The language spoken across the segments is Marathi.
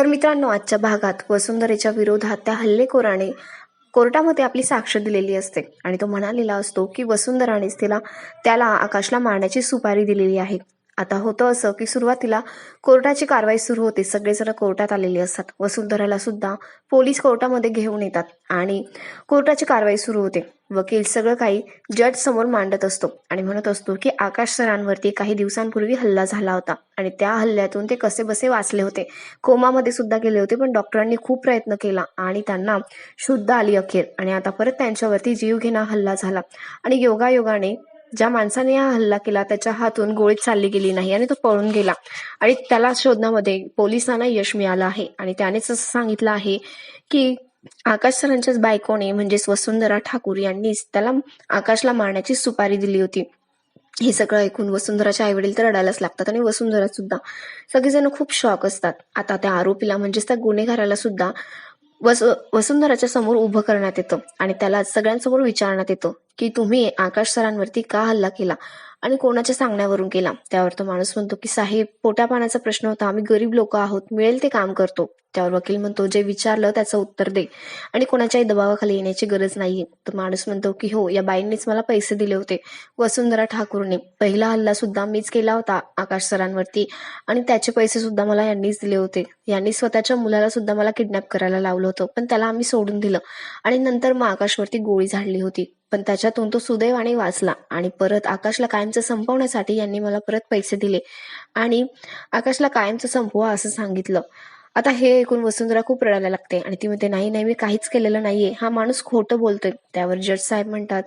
तर मित्रांनो आजच्या भागात वसुंधरेच्या विरोधात त्या हल्लेखोराने कोर्टामध्ये आपली साक्ष दिलेली असते. आणि तो म्हणालेला असतो की वसुंधरानेच तिला त्याला आकाशला मारण्याची सुपारी दिलेली आहे. आता होतं असं की सुरुवातीला कोर्टाची कारवाई सुरू होते. सगळेजण कोर्टात आलेले असतात. वसुंधराला सुद्धा पोलीस कोर्टामध्ये घेऊन येतात आणि कोर्टाची कारवाई सुरू होते. वकील सगळं काही जज समोर मांडत असतो आणि म्हणत असतो की आकाश सरांवरती काही दिवसांपूर्वी हल्ला झाला होता आणि त्या हल्ल्यातून ते कसे बसे वाचले होते. कोमामध्ये सुद्धा गेले होते पण डॉक्टरांनी खूप प्रयत्न केला आणि त्यांना शुद्ध आली अखेर आणि आता परत त्यांच्यावरती जीवघेणा हल्ला झाला. आणि योगायोगाने ज्या माणसाने हा हल्ला केला त्याच्या हातून गोळी चालली गेली नाही आणि तो पळून गेला. आणि त्याला शोधण्यामध्ये पोलिसांना यश मिळालं आहे. आणि त्यानेच असं सांगितलं आहे की आकाश सरांच्याच बायकोने म्हणजेच वसुंधरा ठाकूर यांनीच त्याला आकाशला मारण्याची सुपारी दिली होती. हे सगळं ऐकून वसुंधराच्या आईवडील तर रडायलाच लागतात आणि वसुंधरा सुद्धा सगळेजण खूप शॉक असतात. आता त्या आरोपीला म्हणजेच त्या गुन्हेगाराला सुद्धा वस वसुंधराच्या समोर उभं करण्यात येतं. आणि त्याला सगळ्यांसमोर विचारण्यात येतं की तुम्ही आकाश सरांवरती का हल्ला केला? आणि कोणाच्या सांगण्यावरून केला? त्यावर तो माणूस म्हणतो की साहेब पोटा पाण्याचा प्रश्न होता. आम्ही गरीब लोक आहोत. मिळेल ते काम करतो. त्यावर वकील म्हणतो जे विचारलं त्याचं उत्तर दे. आणि कोणाच्याही दबावाखाली येण्याची गरज नाहीये. तर माणूस म्हणतो की हो या बाईंनीच मला पैसे दिले होते. वसुंधरा ठाकूरने. पहिला हल्ला सुद्धा मीच केला होता आकाश सरांवरती. आणि त्याचे पैसे सुद्धा मला यांनीच दिले होते. यांनी स्वतःच्या मुलाला सुद्धा मला किडनॅप करायला लावलं होतं. पण त्याला आम्ही सोडून दिलं. आणि नंतर मग आकाशवरती गोळी झाडली होती. पण त्याच्यातून तो सुदैवाने वाचला. आणि परत आकाशला कायमचं संपवण्यासाठी यांनी मला परत पैसे दिले. आणि आकाशला कायमचं संपवा असं सांगितलं. आता हे ऐकून वसुंधरा खूप रडायला लागते आणि ती म्हणते नाही नाही मी काहीच केलेलं नाहीये. हा माणूस खोटं बोलतोय. त्यावर जज साहेब म्हणतात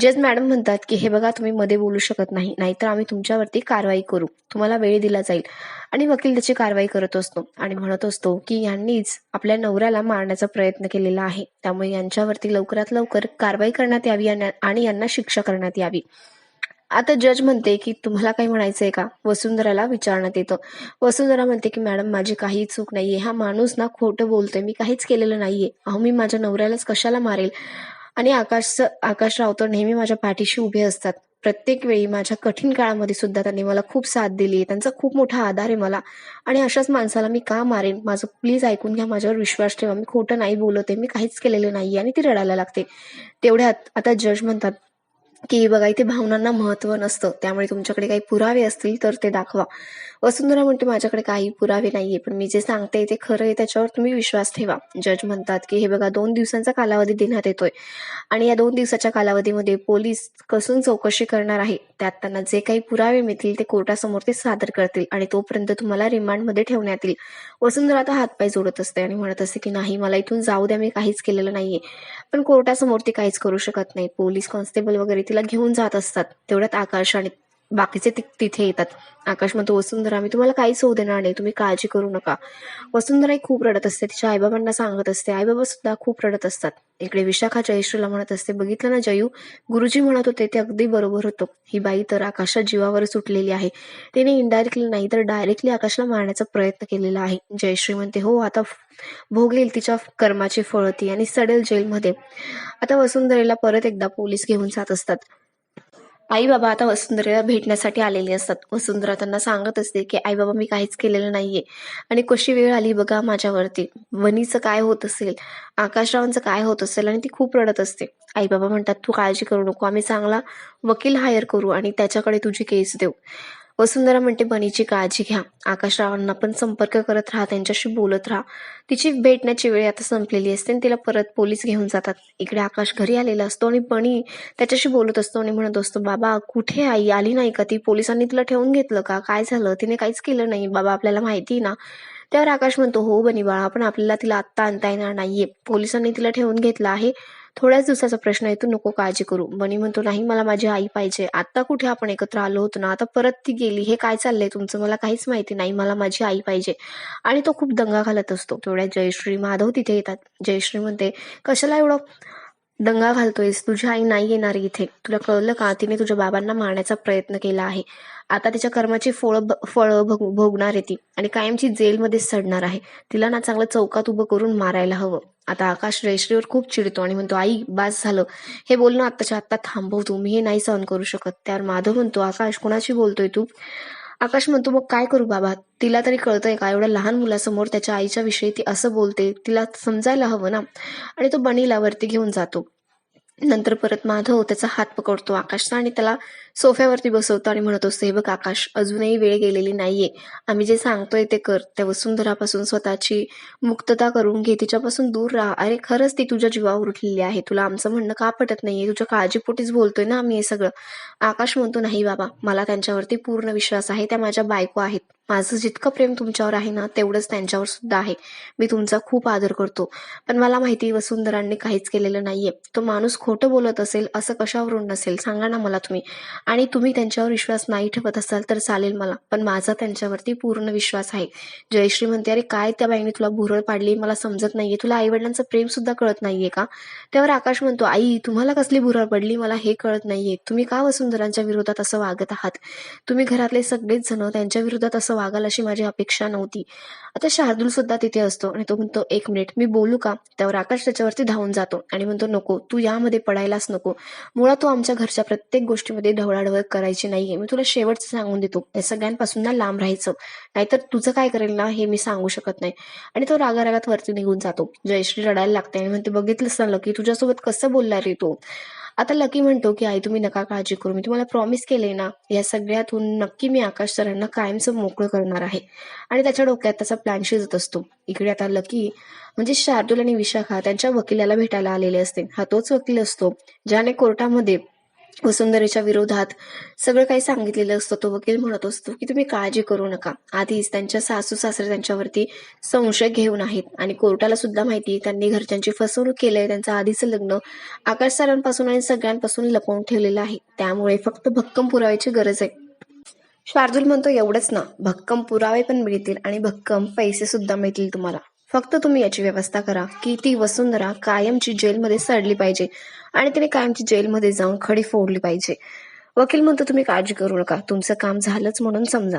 जज मॅडम म्हणतात की हे बघा तुम्ही मध्ये बोलू शकत नाही. नाहीतर आम्ही तुमच्यावरती कारवाई करू. तुम्हाला वेळ दिला जाईल. आणि वकील त्याची कारवाई करत असतो आणि म्हणत असतो की यांनीच आपल्या नवऱ्याला मारण्याचा प्रयत्न केलेला आहे. त्यामुळे यांच्यावरती लवकरात लवकर कारवाई करण्यात यावी आणि आणि यांना शिक्षा करण्यात यावी. आता जज म्हणते की तुम्हाला काही म्हणायचंय का? वसुंधराला विचारण्यात येतं. वसुंधरा म्हणते की मॅडम माझी काही चूक नाहीये. हा माणूस ना खोटं बोलतोय. मी काहीच केलेलं नाहीये. अहो मी माझ्या नवऱ्यालाच कशाला मारेल? आणि आकाश आकाश रावतर नेहमी माझ्या पाठीशी उभे असतात. प्रत्येक वेळी माझ्या कठीण काळामध्ये सुद्धा त्यांनी मला खूप साथ दिली आहे. त्यांचा खूप मोठा आधार आहे मला. आणि अशाच माणसाला मी का मारेन? माझं प्लीज ऐकून घ्या. माझ्यावर विश्वास ठेवा. मी खोटं नाही बोलत आहे. मी काहीच केलेलं नाहीये. आणि ती रडायला लागते. तेवढ्यात आता जज म्हणतात की बघा इथे भावनांना महत्त्व नसतं. त्यामुळे तुमच्याकडे काही पुरावे असतील तर ते दाखवा. वसुंधरा म्हणते माझ्याकडे काही पुरावे नाहीये पण मी जे सांगते ते खरं आहे त्याच्यावर तुम्ही विश्वास ठेवा. जज म्हणतात की हे बघा दोन दिवसांचा कालावधी देण्यात येतोय आणि या दोन दिवसाच्या कालावधीमध्ये पोलीस कसून चौकशी करणार आहे. त्यात त्यांना जे काही पुरावे मिळतील ते कोर्टासमोर ते सादर करतील आणि तोपर्यंत तुम्हाला रिमांडमध्ये ठेवण्यात येईल. वसुंधरा आता हातपाय जोडत असते आणि म्हणत असते की नाही मला इथून जाऊ द्या मी काहीच केलेलं नाहीये. पण कोर्टासमोर ते काहीच करू शकत नाही. पोलीस कॉन्स्टेबल वगैरे तिला घेऊन जात असतात. तेवढ्यात आकाश आणि बाकीचे तिथे येतात. आकाश म्हणतो वसुंधरा मी तुम्हाला काहीच होऊ देणार नाही. तुम्ही काळजी करू नका. वसुंधरा खूप रडत असते. तिच्या आईबाबांना सांगत असते. आईबाबा सुद्धा खूप रडत असतात. इकडे विशाखा जयश्रीला म्हणत असते बघितलं ना जयू? गुरुजी म्हणत होते ते अगदी बरोबर होतं. ही बाई तर आकाशच्या जीवावर सुटलेली आहे. तिने इनडायरेक्टली नाही तर डायरेक्टली आकाशला मारण्याचा प्रयत्न केलेला आहे. जयश्री म्हणते हो आता भोगेल तिच्या कर्माची फळ ती आणि सडेल जेलमध्ये. आता वसुंधरेला परत एकदा पोलीस घेऊन जात असतात. आई बाबा आता वसुंधरेला भेटण्यासाठी आलेले असतात. वसुंधरा त्यांना सांगत असते की आई बाबा मी काहीच केलेलं नाहीये. आणि कशी वेळ आली बघा माझ्यावरती. वनीचं काय होत असेल आकाशरावांचं काय होत असेल आणि ती खूप रडत असते. आई बाबा म्हणतात तू काळजी करू नको. आम्ही चांगला वकील हायर करू आणि त्याच्याकडे तुझी केस देऊ. वसुंधरा म्हणते बनीची काळजी घ्या. आकाशरावांना पण संपर्क करत राहा त्यांच्याशी बोलत राहा. तिची भेटण्याची वेळ आता संपलेली असते आणि तिला परत पोलीस घेऊन जातात. इकडे आकाश घरी आलेला असतो आणि बनी त्याच्याशी बोलत असतो आणि म्हणत असतो बाबा कुठे आई? आली नाही का ती? पोलिसांनी तिला ठेवून घेतलं का? काय झालं? तिने काहीच केलं नाही. बाबा आपल्याला माहिती ना. त्यावर आकाश म्हणतो हो बनी बाळा पण आपल्याला तिला आत्ता आणता येणार नाहीये. पोलिसांनी तिला ठेवून घेतलं आहे. थोड्याच दिवसाचा प्रश्न आहे तू नको काळजी करू. बनी म्हणतो नाही मला माझी आई पाहिजे. आता कुठे आपण एकत्र आलो होतो ना आता परत ती गेली. हे काय चाललंय तुमचं? मला काहीच माहिती नाही. मला माझी आई पाहिजे. आणि तो खूप दंगा घालत असतो. तेवढ्या जयश्री माधव तिथे येतात. जयश्री म्हणते कशाला एवढं दंगा घालतोयस. तुझी आई नाही येणार इथे. तुला कळलं का? तिने तुझ्या बाबांना मारण्याचा प्रयत्न केला आहे. आता तिच्या कर्माची फळ फळ भोग भोगणार आहे ती आणि कायमची जेलमध्ये सडणार आहे. तिला ना चांगलं चौकात उभं करून मारायला हवं. आता आकाश जयश्रीवर खूप चिडतो आणि म्हणतो आई बास झालं. हे बोलणं आत्ताच्या आत्ता थांबव तू. मी हे नाही सहन करू शकत. त्यावर माधव म्हणतो आकाश कुणाशी बोलतोय तू? आकाश म्हणतो मग काय करू बाबा? तिला तरी कळतंय का? एवढ्या लहान मुलासमोर त्याच्या आईच्या विषयी ती असं बोलते तिला समजायला हवं ना? आणि तो बनीला वरती घेऊन जातो. नंतर परत माधव त्याचा हात पकडतो आकाशचा आणि त्याला सोफ्यावरती बसवतो आणि म्हणत असतो हे बघ आकाश अजूनही वेळ गेलेली नाहीये. आम्ही जे सांगतोय ते कर. त्या वसुंधरापासून स्वतःची मुक्तता करून घे. तिच्यापासून दूर राहा. अरे खरंच ती तुझ्या जीवावर उठलेली आहे. तुला आमचं म्हणणं का पटत नाहीये? तुझ्या काळजीपोटीच बोलतोय ना आम्ही हे सगळं. आकाश म्हणतो नाही बाबा. मला त्यांच्यावरती पूर्ण विश्वास आहे. त्या माझ्या बायको आहेत. माझं जितकं प्रेम तुमच्यावर आहे ना तेवढंच त्यांच्यावर सुद्धा आहे. मी तुमचा खूप आदर करतो. पण मला माहिती वसुंधरांनी काहीच केलेलं नाहीये. तो माणूस खोटं बोलत असेल असं कशावरून नसेल? सांगा ना मला तुम्ही. आणि तुम्ही त्यांच्यावर विश्वास नाही ठेवत असाल तर चालेल मला. पण माझा त्यांच्यावरती पूर्ण विश्वास आहे. जयश्री म्हणते अरे काय त्या बाईने तुला भुरळ पाडली? मला समजत नाहीये. तुला आई वडिलांचं प्रेम सुद्धा कळत नाहीये का? त्यावर आकाश म्हणतो आई तुम्हाला कसली भुरळ पडली? मला हे कळत नाहीये. तुम्ही का वसुंधरांच्या विरोधात असं वागत आहात? तुम्ही घरातले सगळेच जण त्यांच्या विरोधात असं वागाल अशी माझी अपेक्षा नव्हती. आता शार्दूल सुद्धा तिथे असतो आणि तो म्हणतो एक मिनिट मी बोलू का? त्यावर आकाश त्याच्यावरती धावून जातो आणि म्हणतो नको तू यामध्ये पडायलाच नको. मुळात तू आमच्या घरच्या प्रत्येक गोष्टीमध्ये ढवळाढवळ करायची नाहीये. मी तुला शेवटचं सांगून देतो. या सगळ्यांपासून ना लांब राहायचं. नाहीतर तुझं काय करेल ना हे मी सांगू शकत नाही. आणि तो रागारागात वरती निघून जातो. जयश्री रडायला लागते आणि म्हणते बघितलंच ना की तुझ्यासोबत कसं बोलला रे तो? आता लकी म्हणतो की आई तुम्ही नका काळजी करू. मी तुम्हाला प्रॉमिस केले ना या सगळ्यातून नक्की मी आकाश सरांना कायमचं मोकळं करणार आहे. आणि त्याच्या डोक्यात त्याचा प्लॅन शिजत असतो. इकडे आता लकी म्हणजे शार्दूल आणि विशाखा त्यांच्या वकिलाला भेटायला आलेले असते. हा तोच वकील असतो ज्याने कोर्टामध्ये वसुंधरेच्या विरोधात सगळं काही सांगितलेलं असतं. तो वकील म्हणत असतो की तुम्ही काळजी करू नका. आधीच त्यांच्या सासू सासरे त्यांच्यावरती संशय घेऊन आहेत आणि कोर्टाला सुद्धा माहिती आहे त्यांनी घरच्यांची फसवणूक केलंय त्यांचं आधीचं लग्न आकाश सरांपासून आणि सगळ्यांपासून लपवून ठेवलेलं आहे. त्यामुळे फक्त भक्कम पुराव्याची गरज आहे. शार्दूल म्हणतो एवढंच ना. भक्कम पुरावे पण मिळतील आणि भक्कम पैसे सुद्धा मिळतील तुम्हाला. फक्त तुम्ही याची व्यवस्था करा की ती वसुंधरा कायमची जेलमध्ये सडली पाहिजे आणि तिने कायमची जेलमध्ये जाऊन खडी फोडली पाहिजे. वकील म्हणतो तुम्ही काळजी करू नका. तुमचं काम झालंच म्हणून समजा.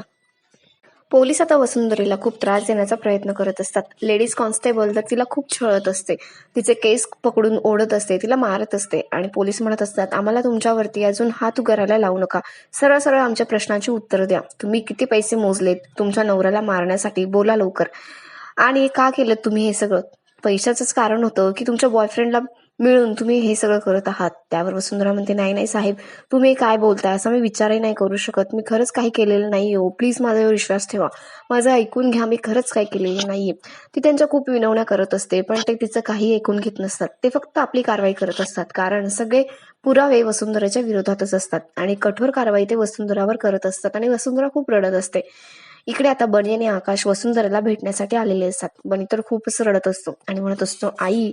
पोलीस आता वसुंधरेला खूप त्रास देण्याचा प्रयत्न करत असतात. लेडीज कॉन्स्टेबल तर तिला खूप छळत असते. तिचे केस पकडून ओढत असते तिला मारत असते आणि पोलीस म्हणत असतात आम्हाला तुमच्यावरती अजून हात उगारायला लावू नका. सरळ सरळ आमच्या प्रश्नांची उत्तरं द्या. तुम्ही किती पैसे मोजलेत? तुमच्या नवऱ्याला मारण्यासाठी बोला लवकर. आणि का केलं तुम्ही हे सगळं? पैशाचंच कारण होतं की तुमच्या बॉयफ्रेंडला मिळून तुम्ही हे सगळं करत आहात. त्यावर वसुंधरा म्हणते नाही नाही साहेब तुम्ही काय बोलताय? असा मी विचारही नाही करू शकत. मी खरंच काही केलेलं नाही हो. प्लीज माझ्यावर विश्वास ठेवा. माझं ऐकून घ्या. मी खरंच काही केलेलं नाहीये. ती त्यांच्या खूप विनवण्या करत असते पण ते तिचं काही ऐकून घेत नसतात. ते फक्त आपली कारवाई करत असतात कारण सगळे पुरावे वसुंधराच्या विरोधातच असतात आणि कठोर कारवाई ते वसुंधरावर करत असतात आणि वसुंधरा खूप रडत असते. इकडे आता बनी आणि आकाश वसुंधराला भेटण्यासाठी आलेले असतात. बनी तर खूपच रडत असतो आणि म्हणत असतो आई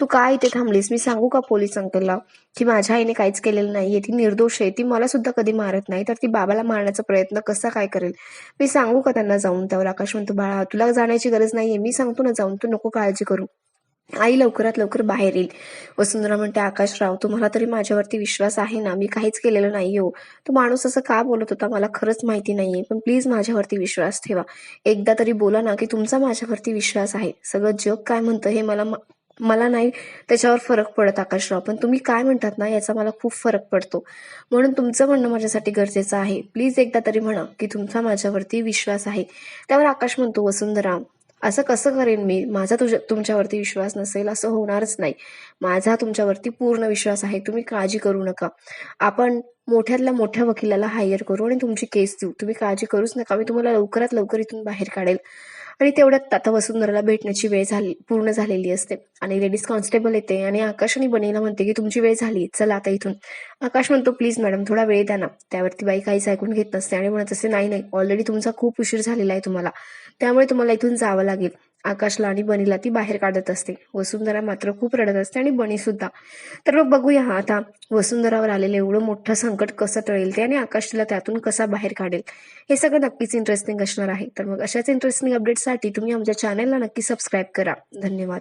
तू काय इथे थांबलीस? मी सांगू का पोलीस अंकलला की माझ्या आईने काहीच केलेलं नाहीये? ती निर्दोष आहे. ती मला सुद्धा कधी मारत नाही. तर ती बाबाला मारण्याचा प्रयत्न कसा काय करेल? मी सांगू का त्यांना जाऊन? त्यावर आकाश म्हणतो बाळा तुला जाण्याची गरज नाहीये. मी सांगतो ना जाऊन तू नको काळजी करू. आई लवकरात लवकर बाहेर येईल. वसुंधरा म्हणते आकाशराव तुम्हाला तरी माझ्यावरती विश्वास आहे ना? मी काहीच केलेलं नाही हो. तो माणूस असं का बोलत होता मला खरंच माहिती नाहीये पण प्लीज माझ्यावरती विश्वास ठेवा. एकदा तरी बोला ना की तुमचा माझ्यावरती विश्वास आहे. सगळं जग काय म्हणतं हे मला मला नाही त्याच्यावर फरक पडत आकाशराव पण तुम्ही काय म्हणतात ना याचा मला खूप फरक पडतो. म्हणून तुमचं म्हणणं माझ्यासाठी गरजेचं आहे. प्लीज एकदा तरी म्हणा की तुमचा माझ्यावरती विश्वास आहे. त्यावर आकाश म्हणतो वसुंधरा असं कसं करेन मी? माझा तुझ्या तुमच्यावरती विश्वास नसेल असं होणारच नाही. माझा तुमच्यावरती पूर्ण विश्वास आहे तुम्ही काळजी करू नका. आपण मोठ्यातल्या मोठ्या वकिलाला हायर करू आणि तुमची केस देऊ. तुम्ही काळजी करूच नका. मी तुम्हाला लवकरात लवकर इथून बाहेर काढेल. आणि तेवढ्यात आता वसुंधराला भेटण्याची वेळ झाली पूर्ण झालेली असते. आणि लेडीज कॉन्स्टेबल येते आणि आकाश आणि बनीला म्हणते की तुमची वेळ झाली. चला आता इथून. आकाश म्हणतो प्लीज मॅडम थोडा वेळ द्या ना. त्यावरती बाई काहीच ऐकून घेत नसते आणि म्हणत असते नाही नाही. ऑलरेडी तुमचा खूप उशीर झालेला आहे तुम्हाला. त्यामुळे तुम्हाला इथून जावं लागेल. आकाशला आणि बनीला ती बाहेर काढत असते. वसुंधरा मात्र खूप रडत असते आणि बनी सुद्धा. तर मग बघूया आता वसुंधरावर आलेलं एवढं मोठं संकट कसं टळेल ते आणि आकाश तिला त्यातून कसा बाहेर काढेल? हे सगळं नक्कीच इंटरेस्टिंग असणार आहे. तर मग अशाच इंटरेस्टिंग अपडेटसाठी तुम्ही आमच्या चॅनलला नक्की सबस्क्राईब करा. धन्यवाद.